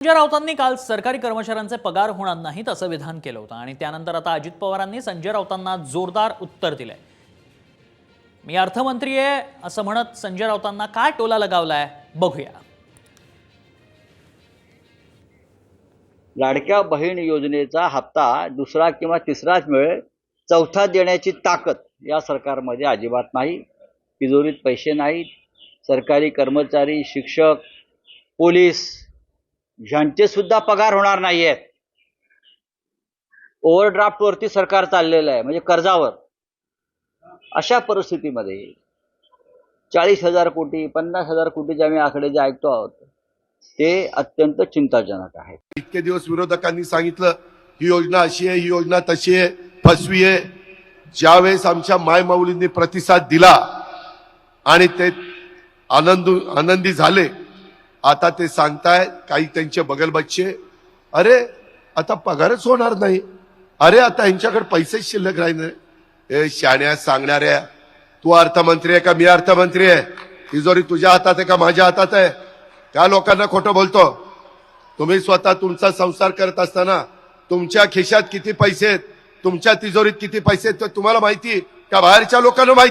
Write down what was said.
संजय राऊतांनी काल सरकारी कर्मचाऱ्यांचे पगार होणार नाहीत असं विधान केलं होतं. आणि त्यानंतर आता अजित पवारांनी संजय राऊतांना जोरदार उत्तर दिलंय. मी अर्थमंत्री आहे असं म्हणत संजय राऊतांना काय टोला लगावलाय बघूया. लाडक्या बहीण योजनेचा हप्ता दुसरा किंवा तिसराच मिळेल चौथा देण्याची ताकद या सरकारमध्ये अजिबात नाही. तिजोरीत पैसे नाहीत. सरकारी कर्मचारी शिक्षक पोलीस ह्यांचे सुद्धा पगार होणार नाही आहेत ओव्हरड्राफ्टवरती सरकार चाललेलं आहे म्हणजे कर्जावर. अशा परिस्थितीमध्ये चाळीस हजार कोटी पन्नास हजार कोटीचे आम्ही आकडे जे ऐकतो आहोत ते अत्यंत चिंताजनक आहे. इतके दिवस विरोधकांनी सांगितलं ही योजना अशी आहे ही योजना तशी आहे फसवी आहे. ज्यावेळेस आमच्या मायमाऊलींनी प्रतिसाद दिला आणि ते आनंद आनंदी झाले आता ते सांगताय काही त्यांचे बगल बच्चे अरे आता पगारच होणार नाही. अरे आता यांच्याकडे पैसेच शिल्लक राहिले ए शाण्या सांगणाऱ्या तू अर्थमंत्री आहे का? मी अर्थमंत्री आहे. तिजोरी तुझ्या हातात आहे का? माझ्या हातात आहे. त्या लोकांना खोटं बोलतो. तुम्ही स्वतः तुमचा संसार करत असताना तुमच्या खिशात किती पैसे आहेत? तुमच्या तिजोरीत किती पैसे आहेत? ते तुम्हाला माहिती त्या का बाहेरच्या लोकांना माहिती